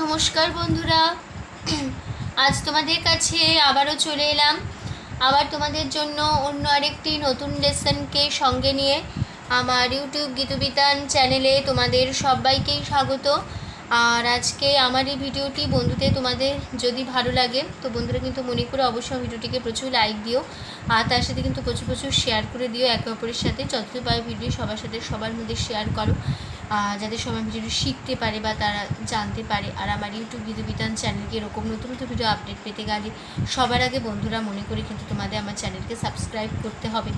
নমস্কার বন্ধুরা। আজ তোমাদের কাছে আবারও চলে এলাম। আবার তোমাদের জন্য অন্য আরেকটি নতুন লেসনকে সঙ্গে নিয়ে আমার ইউটিউব গীতবিতান চ্যানেলে তোমাদের সবাইকেই স্বাগত। আর আজকে আমার এই ভিডিওটি বন্ধুদের তোমাদের যদি ভালো লাগে, তো বন্ধুরা কিন্তু মনে করে অবশ্যই ভিডিওটিকে প্রচুর লাইক দিও। আর তার সাথে কিন্তু প্রচুর প্রচুর শেয়ার করে দিও। একে অপরের সাথে যতটুকু ভিডিও সবার সাথে সবার মধ্যে শেয়ার করো। যাতে সবাই ভিডিওটি শিখতে পারে বা তারা জানতে পারে, আর আমার ইউটিউব বিধান চ্যানেলকে এরকম নতুন নতুন ভিডিও আপডেট পেতে গেলে সবার আগে বন্ধুরা মনে করে কিন্তু তোমাদের আমার চ্যানেলকে সাবস্ক্রাইব করতে হবে,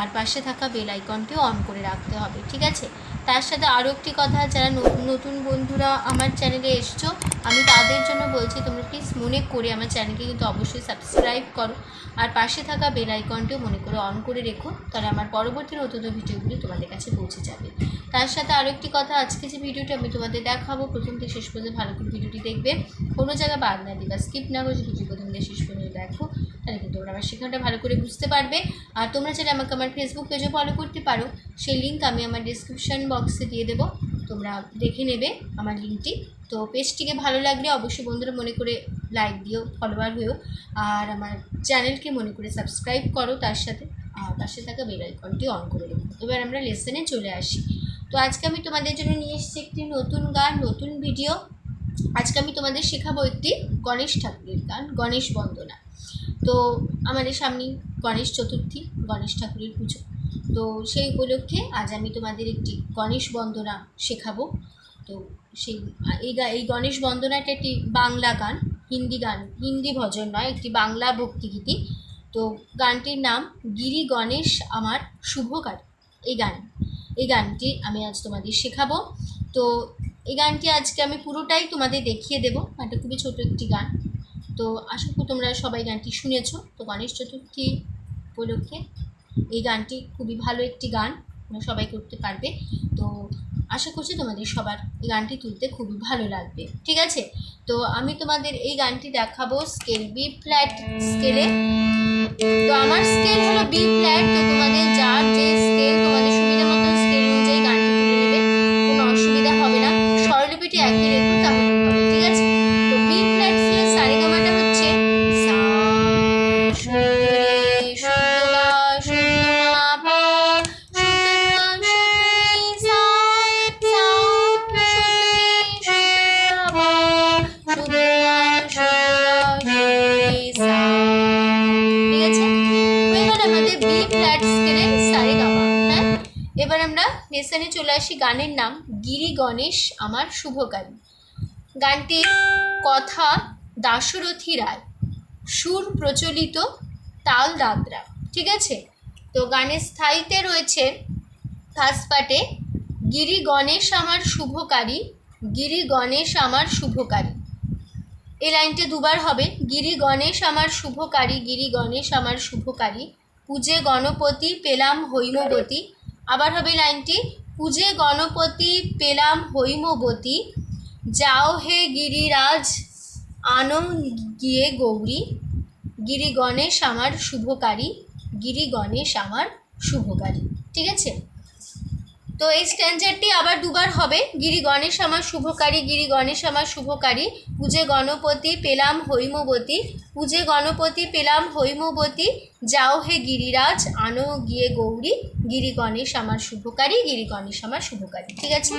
আর পাশে থাকা বেল আইকনটিও অন করে রাখতে হবে, ঠিক আছে? তার সাথে আরও একটি কথা, যারা নতুন নতুন বন্ধুরা আমার চ্যানেলে এসছো আমি তাদের জন্য বলছি, তোমরা প্লিজ মনে করে আমার চ্যানেলকে কিন্তু অবশ্যই সাবস্ক্রাইব করো। আর পাশে থাকা বেল আইকনটিও মনে করে অন করে রেখো, তাহলে আমার পরবর্তী নতুন ভিডিওগুলি তোমাদের কাছে পৌঁছে যাবে। তার সাথে আরও একটি কথা, আজকে যে ভিডিওটি আমি তোমাদের দেখাবো, প্রথম থেকে শেষ পর্যন্ত ভালো করে ভিডিওটি দেখবে। কোনো জায়গা বাদ না দিবা স্কিপ না করে ভিডিও প্রথম থেকে শেষ পর্যন্ত দেখো, তাহলে কিন্তু তোমরা আমার শেখানোটা ভালো করে বুঝতে পারবে। আর তোমরা চাইলে আমাকে আমার ফেসবুক পেজও ফলো করতে পারো। সেই লিঙ্ক আমি আমার ডিসক্রিপশান বক্সে দিয়ে দেবো। তোমরা দেখে নেবে আমার লিঙ্কটি। তো পেজটিকে ভালো লাগলে অবশ্যই বন্ধুরা মনে করে লাইক দিও ফলোয়ার হয়েও, আর আমার চ্যানেলকে মনে করে সাবস্ক্রাইব করো তার সাথে, আর পাশে থাকা বেল আইকনটি অন করে দেবো এবার আমরা লেসনে চলে আসি। তো আজকে আমি তোমাদের জন্য নিয়ে এসেছি একটি নতুন গান, নতুন ভিডিও আজকে আমি তোমাদের শেখাবো একটি গণেশ ঠাকুরের গান, গণেশ বন্দনা। তো আমাদের সামনে গণেশ চতুর্থী, গণেশ ঠাকুরের পুজো। তো সেই উপলক্ষে আজ আমি তোমাদের একটি গণেশ বন্দনা শেখাবো। তো সেই, এই গা- এই গণেশ বন্দনাটা একটি বাংলা গান, হিন্দি গান, হিন্দি ভজন নয়, একটি বাংলা ভক্তিগীতি। তো গানটির নাম গিরি গণেশ আমার শুভকার এই গান, এই গানটি আমি আজ তোমাদের শেখাবো। তো এই গানটি আজকে আমি পুরোটাই তোমাদের দেখিয়ে দেবো। এটা খুবই ছোট একটি গান। তো আশা করি তোমরা সবাই গানটি শুনেছো। তো গণেশ চতুর্থী উপলক্ষে এই গানটি খুবই ভালো একটি গান সবাই করতে পারবে। তো আশা করছি তোমাদের সবার এই গানটি তুলতে খুবই ভালো লাগবে। ঠিক আছে? তো আমি তোমাদের এই গানটি দেখাবো স্কেল বি ফ্ল্যাট স্কেলে তো আমার স্কেল হলো বি ফ্ল্যাট তো তোমাদের যার যে স্কেল তোমাদের গানের নাম গিরি গণেশ, আমার শুভকারী গানটির কথা দাশরথী রায়। সুর প্রচলিত তাল দাদরা, ঠিক আছে? তো গানের স্থায়ীতে রয়েছে ফার্স্ট পার্টে গিরি গণেশ আমার শুভকারী, গিরি গণেশ আমার শুভকারী। এই লাইনটি দুবার হবে, গিরি গণেশ আমার শুভকারী, গিরি গণেশ আমার শুভকারী, পূজে গণপতি পেলাম হৈমবতী। আবার হবে লাইনটি পূজে গণপতি পেলাম হৈমবতী, যাও হে গিরিরাজ, আনো গিয়ে গৌরী। গিরি গণেশ আমার শুভকারী গিরি গণেশ আমার শুভকারী। ঠিক আছে? তো এই স্ট্যান্ডারটি আবার দুবার হবে। গিরি গণেশ আমার শুভকারী, গিরি গণেশ আমার শুভকারী। পূজে গণপতি, পেলাম হৈমবতী। পূজে গণপতি, পেলাম হৈমবতী। যাও হে গিরিরাজ, আনো গিয়ে গৌরী। গিরি গণেশ আমার শুভকারী, গিরি গণেশ আমার শুভকারী। ঠিক আছে?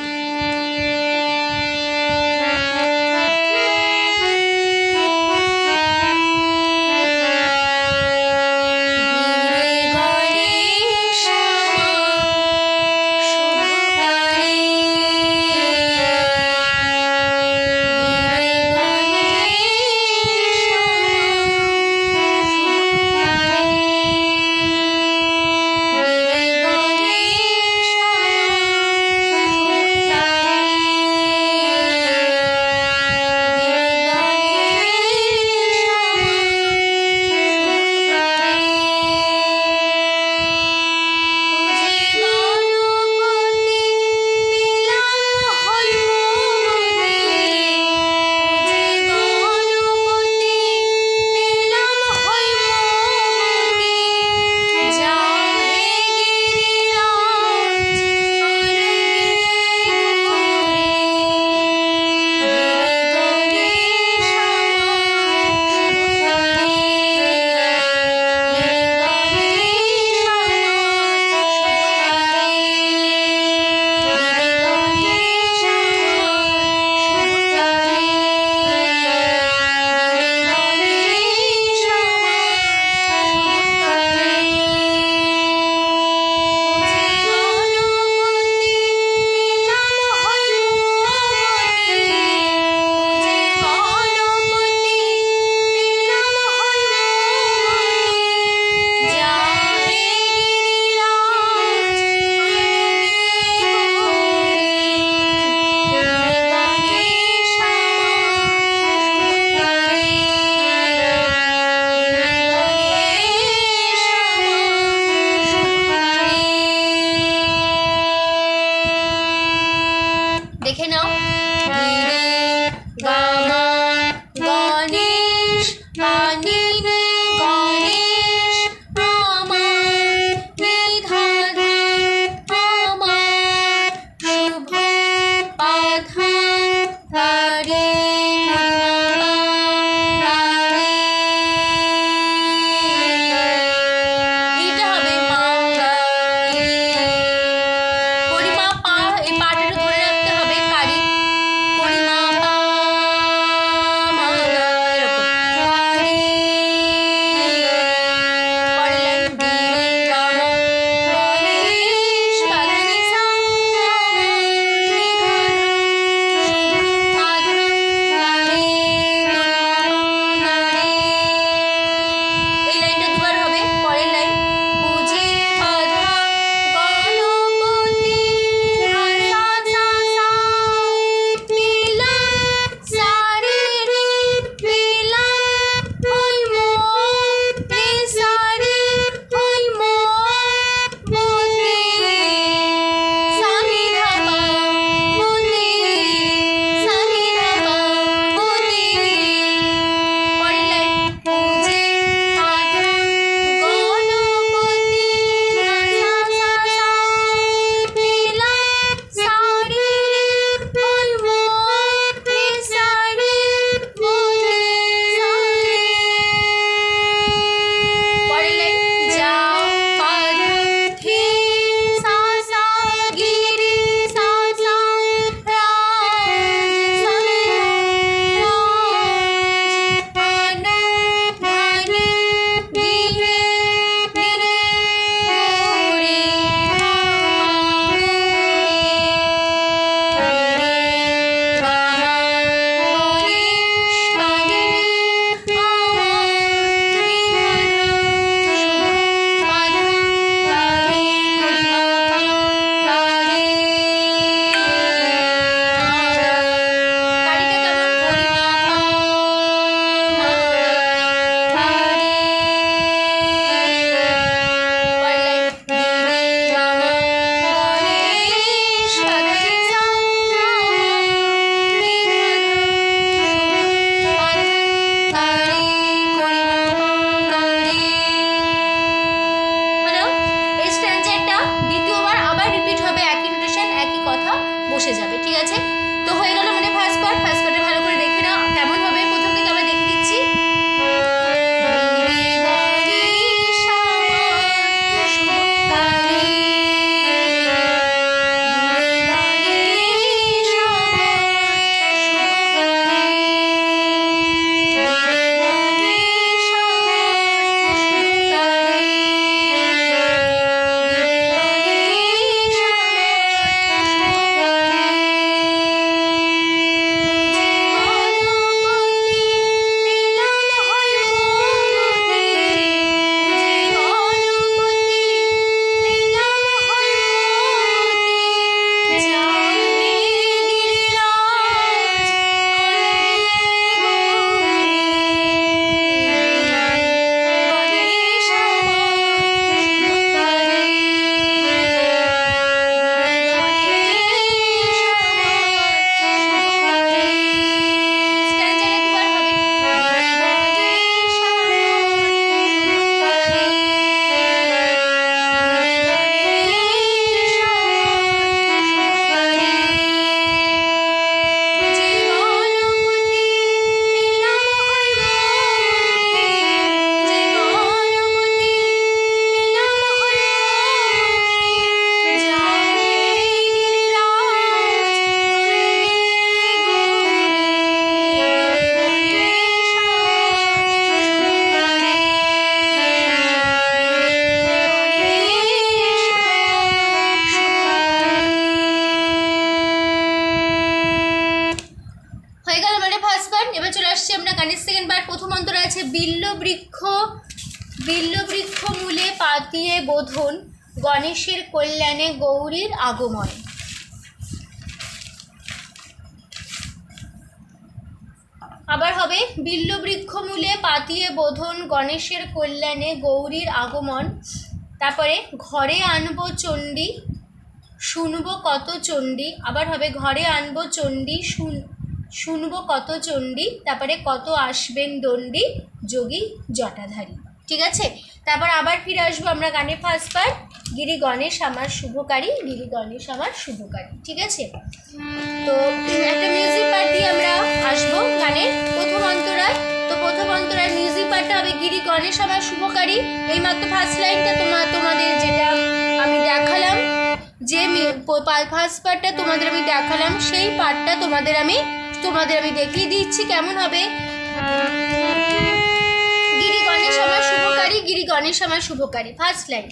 বিল্ল বৃক্ষ বিল্ল বৃক্ষ মূলে পাতিয়ে বোধন গণেশের কল্যাণে গৌরীর আগমন। আবার হবে বিল্ল বৃক্ষ মূলে পাতিয়ে বোধন গণেশের কল্যাণে গৌরীর আগমন। তারপরে ঘরে আনব চণ্ডী, শুনব কত চণ্ডী। আবার হবে ঘরে আনব চণ্ডী, শুন শুনব কত চণ্ডী, তারপরে কত আসবেন দণ্ডী, যোগী জটাধারী। ঠিক আছে? তারপর আবার ফিরে আসব আমরা গানে ফার্স্ট পার্ট গিরি গণেশ আমার শুভকারী, গিরি গণেশ আমার শুভকারী। ঠিক আছে? তো একটা মিউজিক পার্ট দিয়ে আমরা আসব গানের প্রথম অন্তরায় তো প্রথম অন্তরায় মিউজিক পার্টটা হবে গিরি গণেশ আমার শুভকারী। এই মাত্র ফার্স্ট লাইনটা তোমার তোমাদের যেটা আমি দেখালাম, যে ফার্স্ট পার্টটা তোমাদের আমি দেখালাম, সেই পার্টটা তোমাদের আমি তোমাদের আমি দেখিয়ে দিচ্ছি কেমন হবে। গিরি গণেশ আমার শুভকারী, গিরি গণেশ আমার শুভকারী। ফার্স্ট লাইন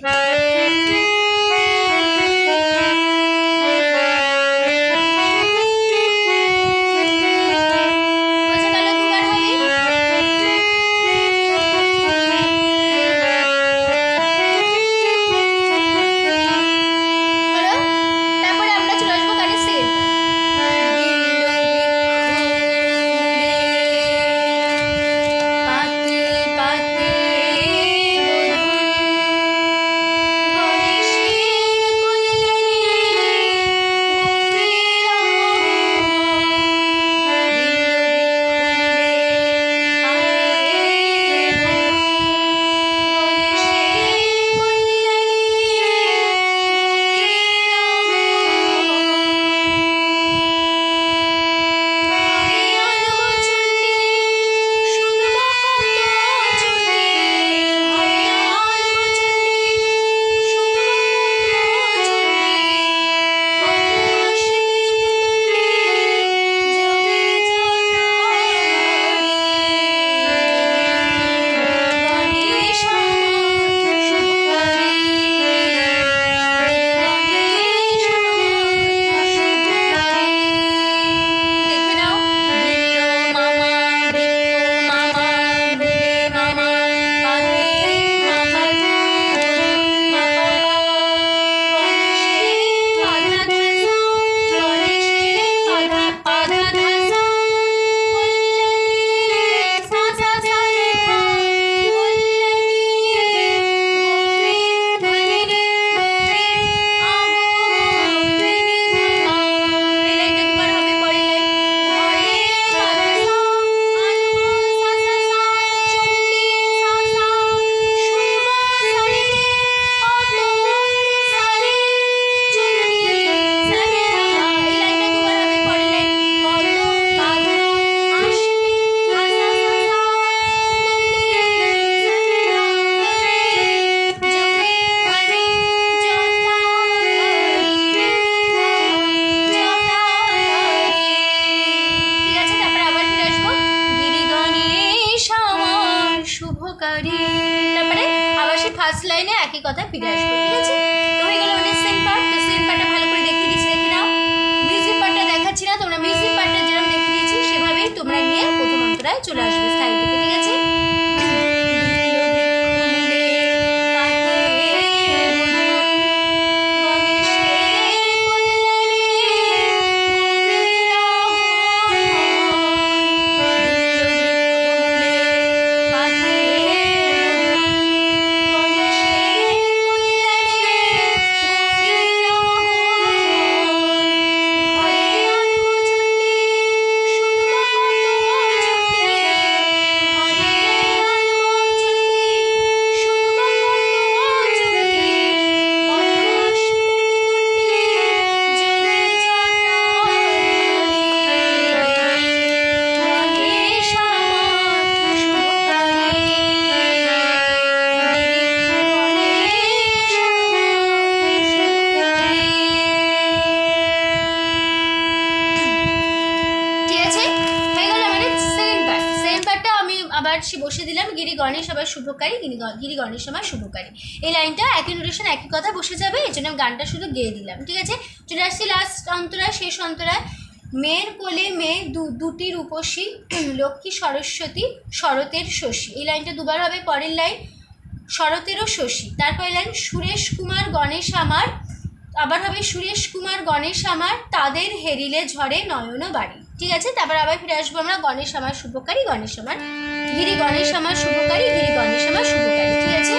গণেশ আবার শুভকারী গিরি গ- গিরি গণেশ আমার শুভকারী। এই লাইনটা একই নোটেশন একই কথা বসে যাবে এই জন্য গানটা শুধু গেয়ে দিলাম, ঠিক আছে? চলে আসছি লাস্ট অন্তরায়, শেষ অন্তরায়। মেয়ের কোলে মেয়ে দু দুটি রূপসী, লক্ষ্মী সরস্বতী, শরতের শশী। এই লাইনটা দুবার হবে, পরের লাইন, শরতেরও শশী। তারপরে লাইন, সুরেশ কুমার গণেশ আমার। আবার হবে, সুরেশ কুমার গণেশ আমার, তাদের হেরিলে ঝরে নয়ন বাড়ি ঠিক আছে? তারপর আবার ফিরে আসব আমরা, গণেশ আমার শুভকারী, গণেশ আমার গিরি গণেশ আমার শুভকারী গিরি গণেশ আমার শুভকারী ঠিক আছে?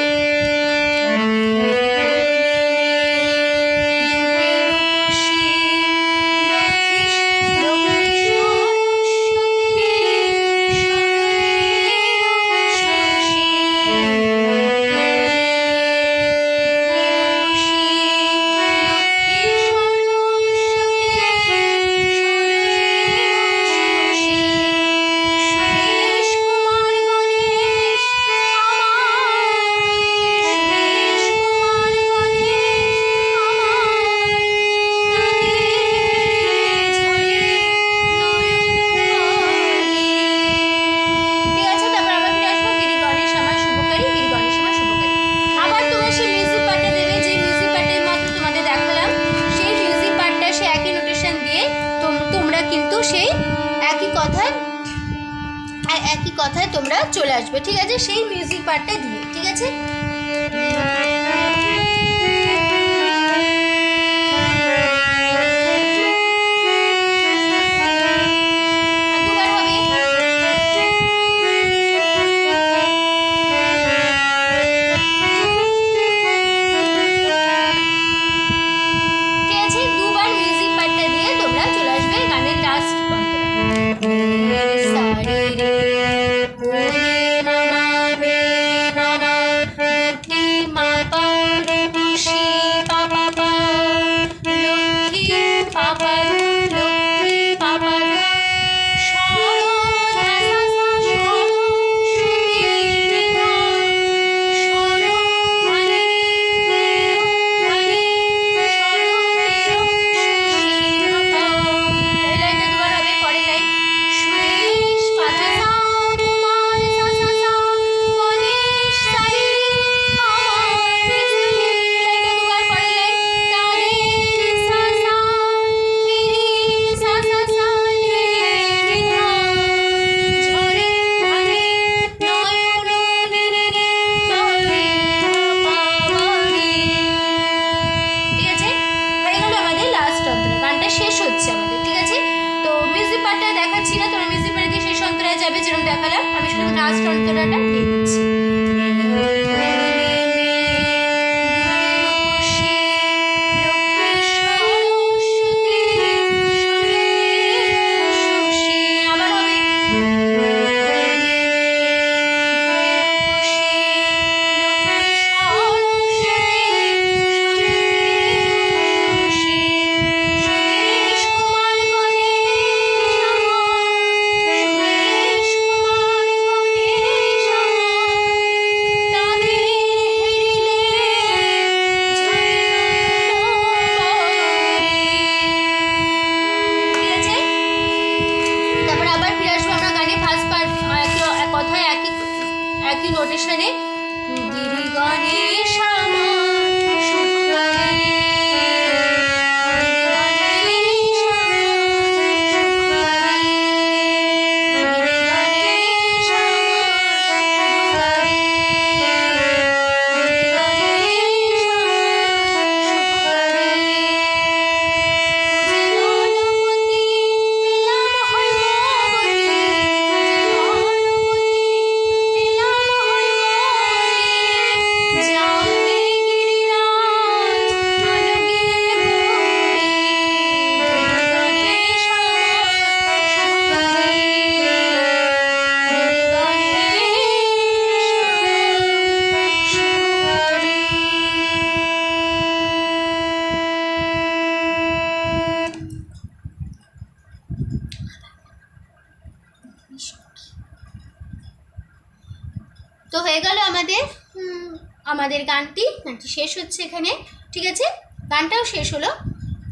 আমাদের গানটি। গানটি শেষ হচ্ছে এখানে, ঠিক আছে? গানটাও শেষ হলো।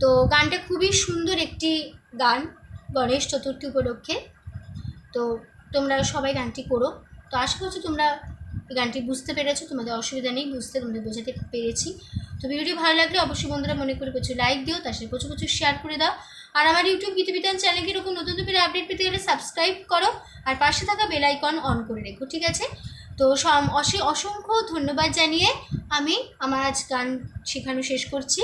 তো গানটা খুবই সুন্দর একটি গান গণেশ চতুর্থী উপলক্ষে। তো তোমরা সবাই গানটি করো। তো আশা করছি তোমরা গানটি বুঝতে পেরেছ। তোমাদের অসুবিধা নেই, বুঝতে তোমাদের বোঝাতে পেরেছি। তো ভিডিওটি ভালো লাগলে অবশ্যই বন্ধুরা মনে করে প্রচুর লাইক দিও, তার সাথে প্রচুর প্রচুর শেয়ার করে দাও। আর আমার ইউটিউব গীতবিতান চ্যানেলকে এরকম নতুন নতুন আপডেট পেতে গেলে সাবস্ক্রাইব করো। আর পাশে থাকা বেল আইকন অন করে রেখো, ঠিক আছে? তো অসে- অসংখ্য ধন্যবাদ জানিয়ে আমি আমার আজ গান শেখানো শেষ করছি।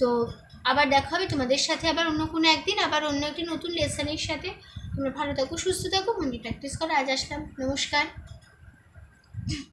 তো আবার দেখা হবে তোমাদের সাথে আবার অন্য কোনো একদিন, আবার অন্য একটি নতুন লেসনের সাথে। তোমরা ভালো থাকো, সুস্থ থাকো মন্দির প্র্যাকটিস করো। আজ আসলাম। নমস্কার।